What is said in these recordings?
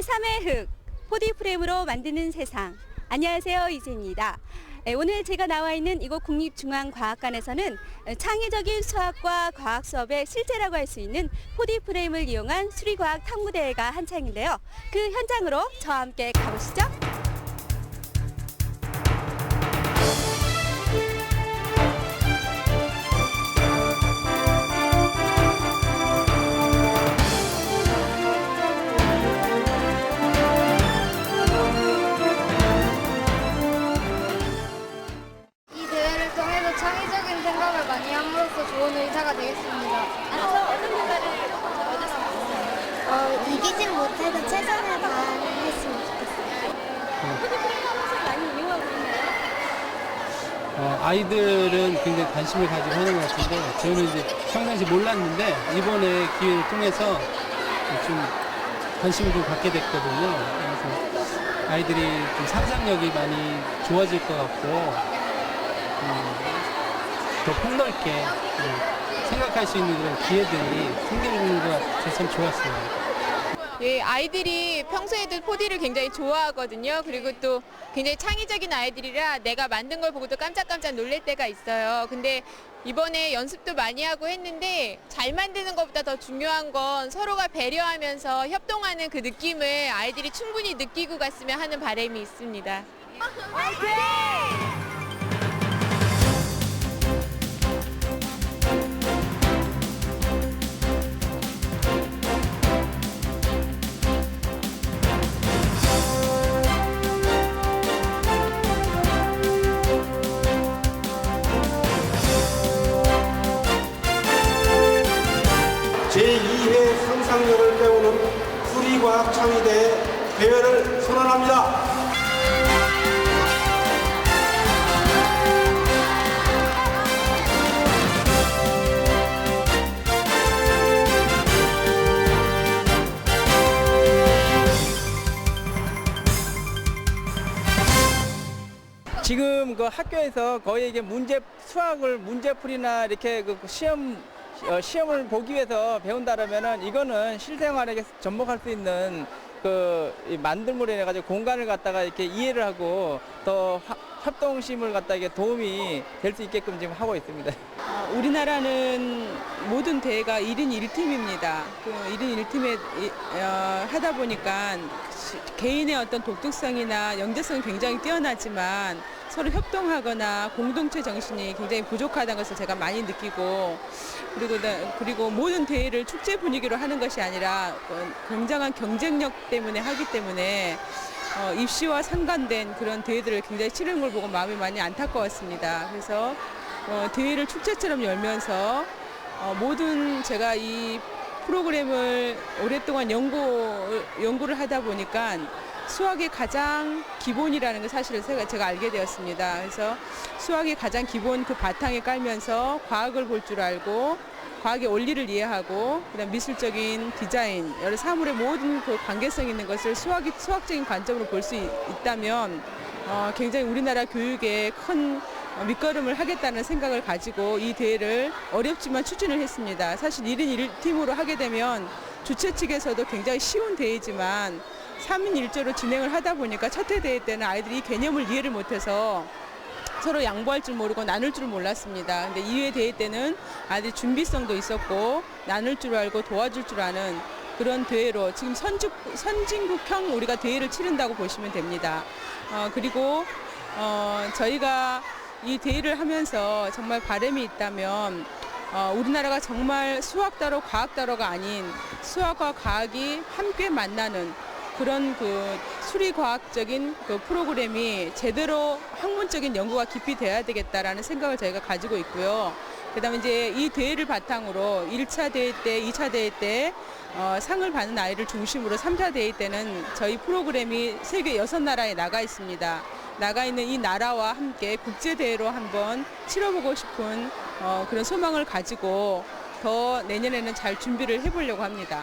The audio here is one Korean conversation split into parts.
제3의 흙, 포디 프레임으로 만드는 세상. 안녕하세요, 이지입니다. 에, 오늘 제가 나와 있는 이곳 국립중앙과학관에서는 에, 창의적인 수학과 과학 수업의 실제라고 할 수 있는 포디 프레임을 이용한 수리과학 탐구대회가 한창인데요. 그 현장으로 저와 함께 가보시죠. 아이들은 굉장히 관심을 가지고 하는 것 같은데 저는 이제 평상시 몰랐는데 이번에 기회를 통해서 좀 관심을 좀 갖게 됐거든요. 그래서 아이들이 좀 상상력이 많이 좋아질 것 같고 음, 더 폭넓게 음, 생각할 수 있는 그런 기회들이 생기는 것 같아서 참 좋았어요. 예, 아이들이 평소에도 포디를 굉장히 좋아하거든요. 그리고 또 굉장히 창의적인 아이들이라 내가 만든 걸 보고도 깜짝깜짝 놀랄 때가 있어요. 근데 이번에 연습도 많이 하고 했는데 잘 만드는 것보다 더 중요한 건 서로가 배려하면서 협동하는 그 느낌을 아이들이 충분히 느끼고 갔으면 하는 바람이 있습니다. 제2회 수리과학 창의대회 대회를 선언합니다. 지금 그 학교에서 거의 이게 문제 수학을 문제풀이나 이렇게 그 시험 어, 시험을 보기 위해서 배운다라면은 이거는 실생활에 접목할 수 있는 그이 만들물에 인해 가지고 공간을 갖다가 이렇게 이해를 하고 더 화- 협동심을 갖다 이게 도움이 될 수 있게끔 지금 하고 있습니다. 어, 우리나라는 모든 대회가 1인 1팀입니다. 그 1인 1팀에 하다 보니까 시- 개인의 어떤 독특성이나 영재성이 굉장히 뛰어나지만 서로 협동하거나 공동체 정신이 굉장히 부족하다는 것을 제가 많이 느끼고 그리고 나- 그리고 모든 대회를 축제 분위기로 하는 것이 아니라 어, 굉장한 경쟁력 때문에 하기 때문에 어, 입시와 상관된 그런 대회들을 굉장히 치르는 걸 보고 마음이 많이 안타까웠습니다. 그래서 어, 대회를 축제처럼 열면서 어, 모든 제가 이 프로그램을 오랫동안 연구, 연구를 하다 보니까 수학의 가장 기본이라는 걸 사실을 제가, 제가 알게 되었습니다. 그래서 수학의 가장 기본 그 바탕에 깔면서 과학을 볼 줄 알고 과학의 원리를 이해하고 그다음 미술적인 디자인 여러 사물의 모든 그 관계성 있는 것을 수학이 수학적인 관점으로 볼 수 있다면 어, 굉장히 우리나라 교육에 큰 어, 밑거름을 하겠다는 생각을 가지고 이 대회를 어렵지만 추진을 했습니다. 사실 1인 1팀으로 하게 되면 주최 측에서도 굉장히 쉬운 대회지만 3인 1조로 진행을 하다 보니까 첫회 대회 때는 아이들이 이 개념을 이해를 못해서 서로 양보할 줄 모르고 나눌 줄 몰랐습니다. 근데 2회 대회 때는 아이들 준비성도 있었고 나눌 줄 알고 도와줄 줄 아는 그런 대회로 지금 선진, 선진국형 우리가 대회를 치른다고 보시면 됩니다. 어, 그리고 어, 저희가 이 대회를 하면서 정말 바람이 있다면 어, 우리나라가 정말 수학다로 과학다로가 아닌 수학과 과학이 함께 만나는 그런 그 수리과학적인 그 프로그램이 제대로 학문적인 연구가 깊이 돼야 되겠다라는 생각을 저희가 가지고 있고요. 그다음에 이제 이 대회를 바탕으로 1차 대회 때, 2차 대회 때 어, 상을 받는 아이를 중심으로 3차 대회 때는 저희 프로그램이 세계 여섯 나라에 나가 있습니다. 나가 있는 이 나라와 함께 국제 대회로 한번 치러보고 싶은 어, 그런 소망을 가지고 더 내년에는 잘 준비를 해보려고 합니다.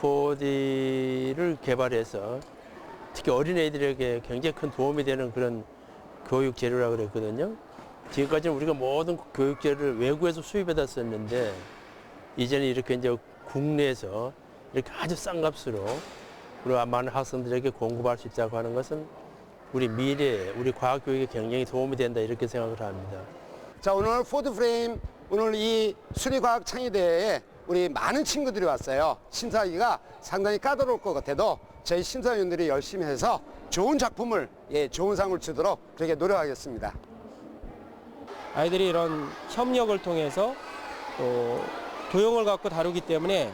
포디 개발해서 특히 어린애들에게 굉장히 큰 도움이 되는 그런 교육 재료라고 그랬거든요. 지금까지는 우리가 모든 교육 재료를 외국에서 수입해다 썼는데 이제는 이렇게 이제 국내에서 이렇게 아주 싼 값으로 우리 많은 학생들에게 공급할 수 있다고 하는 것은 우리 미래, 우리 과학 교육에 굉장히 도움이 된다 이렇게 생각을 합니다. 자 오늘 포드 프레임 오늘 이 수리과학 창의대회에 우리 많은 친구들이 왔어요. 심사하기가 상당히 까다로울 것 같아도 저희 심사위원들이 열심히 해서 좋은 작품을 예 좋은 상을 주도록 그렇게 노력하겠습니다. 아이들이 이런 협력을 통해서 또 도형을 갖고 다루기 때문에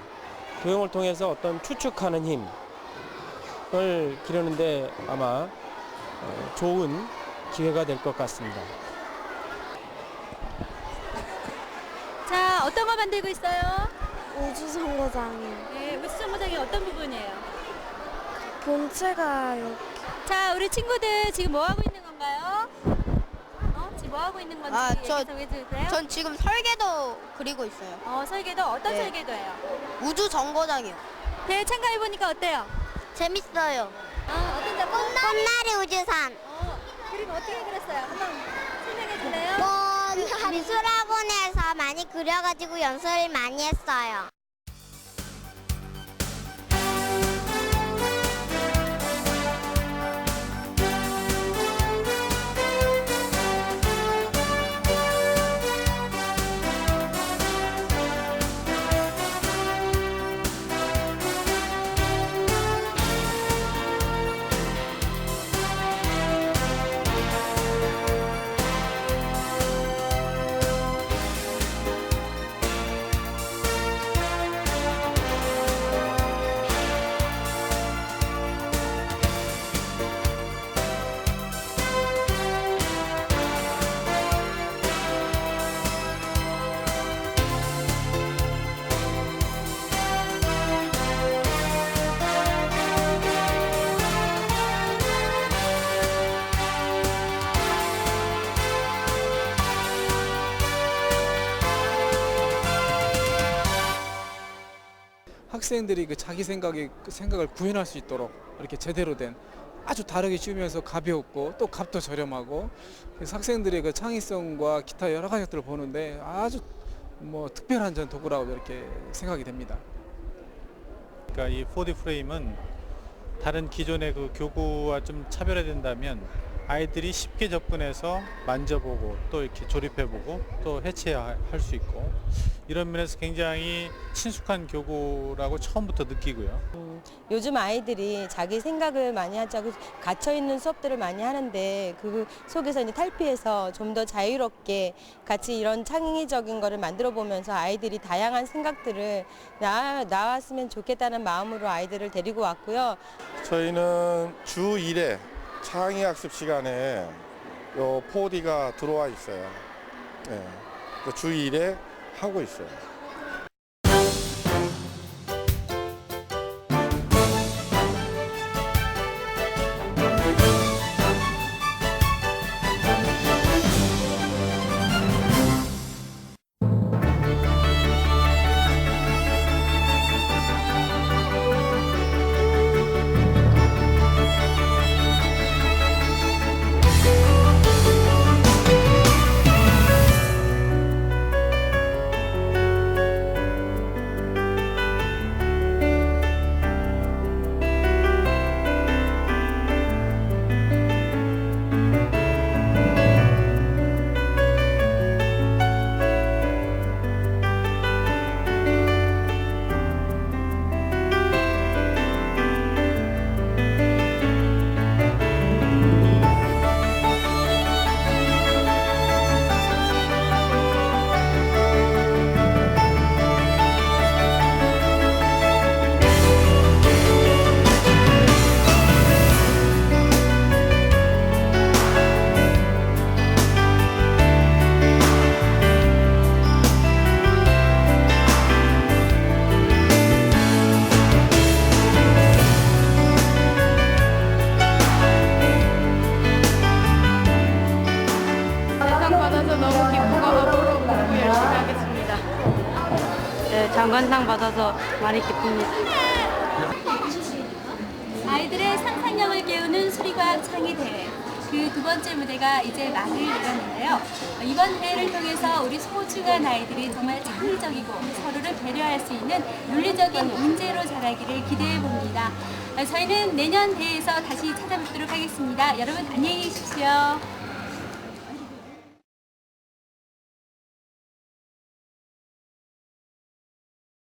도형을 통해서 어떤 추측하는 힘을 기르는데 아마 어, 좋은 기회가 될 것 같습니다. 자, 어떤 거 만들고 있어요? 우주선거장이요. 네, 우주정거장이 어떤 부분이에요? 본체가 여기. 자, 우리 친구들 지금 뭐 하고 있는 건가요? 어? 지금 뭐 하고 있는 건지 아, 저- 얘기 좀 해주세요. 전 지금 설계도 그리고 있어요. 어, 설계도 어떤 네. 설계도예요? 우주 정거장이요. 대회 참가해 보니까 어때요? 재밌어요. 아, 어떤 작품? 꽃나리 우주선. 어, 그림 어떻게 그렸어요? 한번 설명해 주세요. 뭐 미술학원에서 많이 그려가지고 연습을 많이 했어요. 학생들이 그 자기 생각에 그 생각을 구현할 수 있도록 이렇게 제대로 된 아주 다르게 씌우면서 가볍고 또 값도 저렴하고 그래서 학생들의 그 창의성과 기타 여러 가지 것들을 보는데 아주 뭐 특별한 전 도구라고 이렇게 생각이 됩니다. 그러니까 이 4D 프레임은 다른 기존의 그 교구와 좀 차별화된다면 아이들이 쉽게 접근해서 만져보고 또 이렇게 조립해보고 또 해체할 수 있고 이런 면에서 굉장히 친숙한 교구라고 처음부터 느끼고요. 요즘 아이들이 자기 생각을 많이 하자고 갇혀 있는 수업들을 많이 하는데 그 속에서 이제 탈피해서 좀 더 자유롭게 같이 이런 창의적인 거를 만들어 보면서 아이들이 다양한 생각들을 나, 나왔으면 좋겠다는 마음으로 아이들을 데리고 왔고요. 저희는 주 1회 창의 학습 시간에 요 4D가 들어와 있어요. 네. 주 1회 하고 있어요. 장관상 받아서 많이 기쁩니다. 아이들의 상상력을 깨우는 수리과학 창의 대회. 그 두 번째 무대가 이제 막을 내렸는데요. 이번 대회를 통해서 우리 소중한 아이들이 정말 창의적이고 서로를 배려할 수 있는 논리적인 인재로 자라기를 기대해 봅니다. 저희는 내년 대회에서 다시 찾아뵙도록 하겠습니다. 여러분 안녕히 계십시오.